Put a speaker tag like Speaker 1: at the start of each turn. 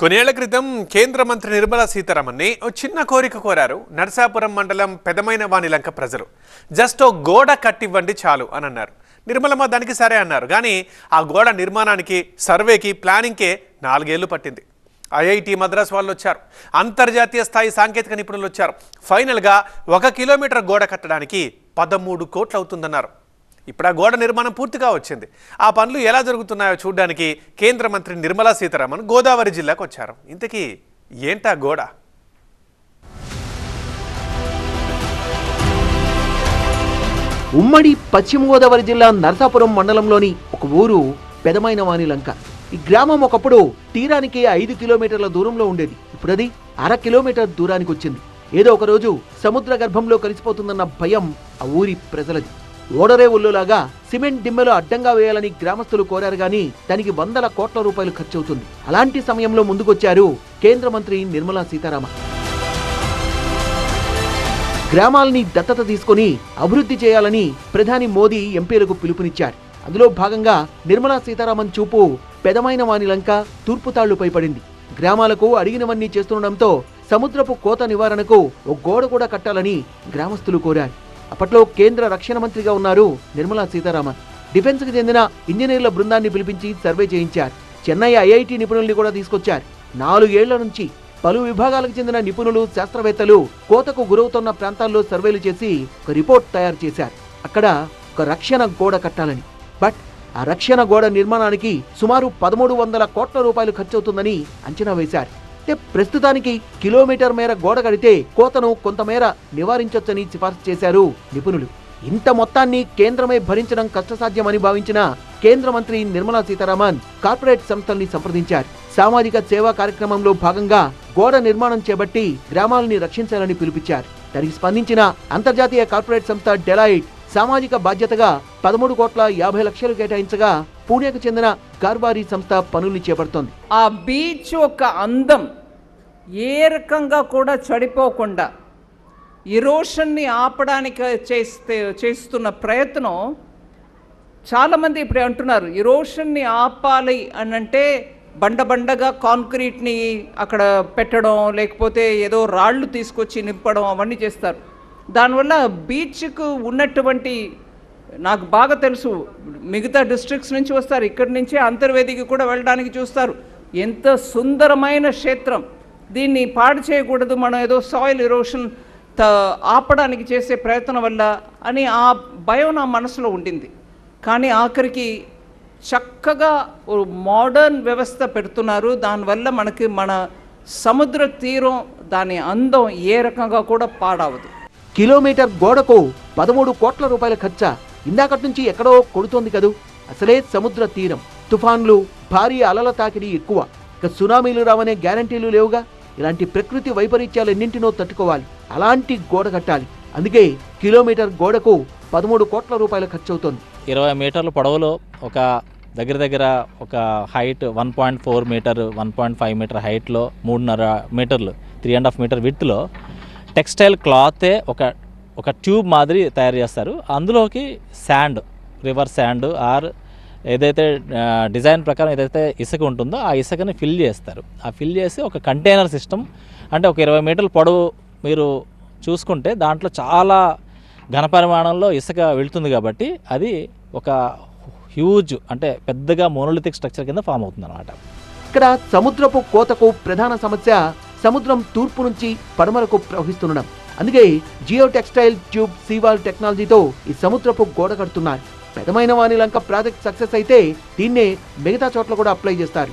Speaker 1: కొన్నేళ్ళ క్రితం కేంద్ర మంత్రి నిర్మలా సీతారామన్ని ఓ చిన్న కోరిక కోరారు నరసాపురం మండలం పెదమైన వానిలంక ప్రజలు. జస్ట్ ఓ గోడ కట్టివ్వండి చాలు అని అన్నారు. నిర్మలమ్మ దానికి సరే అన్నారు. కానీ ఆ గోడ నిర్మాణానికి సర్వేకి ప్లానింగ్కే నాలుగేళ్ళు పట్టింది. ఐఐటి మద్రాస్ వాళ్ళు వచ్చారు అంతర్జాతీయ స్థాయి సాంకేతిక నిపుణులు వచ్చారు ఫైనల్గా ఒక కిలోమీటర్ గోడ కట్టడానికి పదమూడు కోట్లు అవుతుందన్నారు ఇప్పుడు ఆ గోడ నిర్మాణం పూర్తిగా వచ్చింది. ఆ పనులు ఎలా జరుగుతున్నాయో చూడడానికి కేంద్ర మంత్రి నిర్మలా సీతారామన్ గోదావరి జిల్లాకు వచ్చారు. ఇంతకీ ఏంటా గోడ?
Speaker 2: ఉమ్మడి పశ్చిమ గోదావరి జిల్లా నరసాపురం మండలంలోని ఒక ఊరు పెదమైన వానిలంక ఈ గ్రామం ఒకప్పుడు తీరానికి ఐదు కిలోమీటర్ల దూరంలో ఉండేది. ఇప్పుడు అది అర కిలోమీటర్ దూరానికి వచ్చింది. ఏదో ఒక రోజు సముద్ర గర్భంలో కలిసిపోతుందన్న భయం ఆ ఊరి ప్రజలది. ఓడరే ఉల్లులాగా సిమెంట్ దిమ్మెలో అడ్డంగా వేయాలని గ్రామస్తులు కోరారు గాని దానికి వందల కోట్ల రూపాయలు ఖర్చవుతుంది. అలాంటి సమయంలో ముందుకొచ్చారు కేంద్ర మంత్రి నిర్మలా సీతారామన్. గ్రామాలని దత్తత తీసుకొని అభివృద్ధి చేయాలని ప్రధాని మోదీ ఎంపీలకు పిలుపునిచ్చారు. అందులో భాగంగా నిర్మలా సీతారామన్ చూపు పెదమైన వానిలంక తూర్పు తాళ్ళుపై పడింది. గ్రామాలకు అడిగినవన్నీ చేస్తుండటంతో సముద్రపు కోత నివారణకు ఓ గోడ కూడా కట్టాలని గ్రామస్తులు కోరారు. అప్పట్లో కేంద్ర రక్షణ మంత్రిగా ఉన్నారు నిర్మలా సీతారామన్. డిఫెన్స్కి చెందిన ఇంజనీర్ల బృందాన్ని పిలిపించి సర్వే చేయించారు. చెన్నై ఐఐటి నిపుణుల్ని కూడా తీసుకొచ్చారు. నాలుగేళ్ళ నుంచి పలు విభాగాలకు చెందిన నిపుణులు శాస్త్రవేత్తలు కోతకు గురవుతున్న ప్రాంతాల్లో సర్వేలు చేసి ఒక రిపోర్ట్ తయారు చేశారు. అక్కడ ఒక రక్షణ గోడ కట్టాలని. బట్ ఆ రక్షణ గోడ నిర్మాణానికి సుమారు పదమూడు వందల కోట్ల రూపాయలు ఖర్చవుతుందని అంచనా వేశారు. అంటే ప్రస్తుతానికి కిలోమీటర్ మేర గోడ కడితే కోతను కొంతమేర నివారించొచ్చని సిఫార్సు చేశారు నిపుణులు. ఇంత మొత్తాన్ని కేంద్రమే భరించడం కష్టసాధ్యమని భావించిన కేంద్ర మంత్రి నిర్మలా సీతారామన్ కార్పొరేట్ సంస్థల్ని సంప్రదించారు. సామాజిక సేవా కార్యక్రమంలో భాగంగా గోడ నిర్మాణం చేపట్టి గ్రామాలని రక్షించాలని పిలుపించారు దానికి స్పందించిన అంతర్జాతీయ కార్పొరేట్ సంస్థ డెలాయిట్ సామాజిక బాధ్యతగా పదమూడు కోట్ల యాభై లక్షలు కేటాయించగా పూణేకు చెందిన కార్బారీ సంస్థ పనుల్ని చేపడుతోంది.
Speaker 3: ఆ బీచ్ యొక్క అందం. ఏ రకంగా కూడా చెడిపోకుండా ఇరోషన్ని ఆపడానికి చేస్తే చేస్తున్న ప్రయత్నం చాలామంది ఇప్పుడు అంటున్నారు ఇరోషన్ని ఆపాలి అని అంటే బండ బండగా కాంక్రీట్ని అక్కడ పెట్టడం లేకపోతే ఏదో రాళ్ళు తీసుకొచ్చి నింపడం అవన్నీ చేస్తారు. దానివల్ల బీచ్కు ఉన్నటువంటి నాకు బాగా తెలుసు మిగతా డిస్ట్రిక్ట్స్ నుంచి వస్తారు ఇక్కడి నుంచే అంతర్వేదికి కూడా వెళ్ళడానికి చూస్తారు. ఎంత సుందరమైన క్షేత్రం. దీన్ని పాడు చేయకూడదు మనం ఏదో సాయిల్ ఇరోషన్ ఆపడానికి చేసే ప్రయత్నం వల్ల అని ఆ భయం నా మనసులో ఉండింది. కానీ ఆఖరికి చక్కగా మోడర్న్ వ్యవస్థ పెడుతున్నారు. దానివల్ల మనకి మన సముద్ర తీరం దాని అందం ఏ రకంగా కూడా పాడవదు.
Speaker 2: కిలోమీటర్ గోడకు పదమూడు కోట్ల రూపాయల ఖర్చా ఇందాకటి నుంచి ఎక్కడో కొడుతోంది కదూ. అసలే సముద్ర తీరం. తుఫాన్లు భారీ అలల తాకిడి ఎక్కువ. ఇక సునామీలు రావనే గ్యారంటీలు లేవుగా? ఇలాంటి ప్రకృతి వైపరీత్యాలన్నింటినో తట్టుకోవాలి. అలాంటి గోడ కట్టాలి. అందుకే కిలోమీటర్ గోడకు పదమూడు కోట్ల రూపాయలు ఖర్చు అవుతుంది
Speaker 4: ఇరవై మీటర్ల పొడవులో ఒక దగ్గర దగ్గర ఒక height one point four meter one point five meter హైట్లో మూడున్నర మీటర్లు త్రీ అండ్ హాఫ్ మీటర్ విత్లో టెక్స్టైల్ క్లాతే ఒక ఒక ట్యూబ్ మాదిరి తయారు చేస్తారు. అందులోకి శాండ్ రివర్ శాండ్ ఆర్ ఏదైతే డిజైన్ ప్రకారం ఏదైతే ఇసుక ఉంటుందో ఆ ఇసుకని ఫిల్ చేస్తారు. ఆ ఫిల్ చేసి ఒక కంటైనర్ సిస్టమ్ అంటే ఒక ఇరవై మీటర్ల పొడవు మీరు చూసుకుంటే దాంట్లో చాలా ఘనపరిమాణంలో ఇసుక వెళ్తుంది కాబట్టి అది ఒక హ్యూజ్ అంటే పెద్దగా మోనోలిథిక్ స్ట్రక్చర్ కింద ఫామ్ అవుతుంది అనమాట
Speaker 2: ఇక్కడ సముద్రపు కోతకు ప్రధాన సమస్య సముద్రం తూర్పు నుంచి పడమరకు ప్రవహిస్తుండడం. అందుకే జియో టెక్స్టైల్ ట్యూబ్ సీవాల్ టెక్నాలజీతో ఈ సముద్రపు గోడ కడుతున్నారు. పెదమైన వానిలంక ప్రాజెక్ట్ సక్సెస్ అయితే దీన్నే మిగతా చోట్ల కూడా అప్లై చేస్తారు.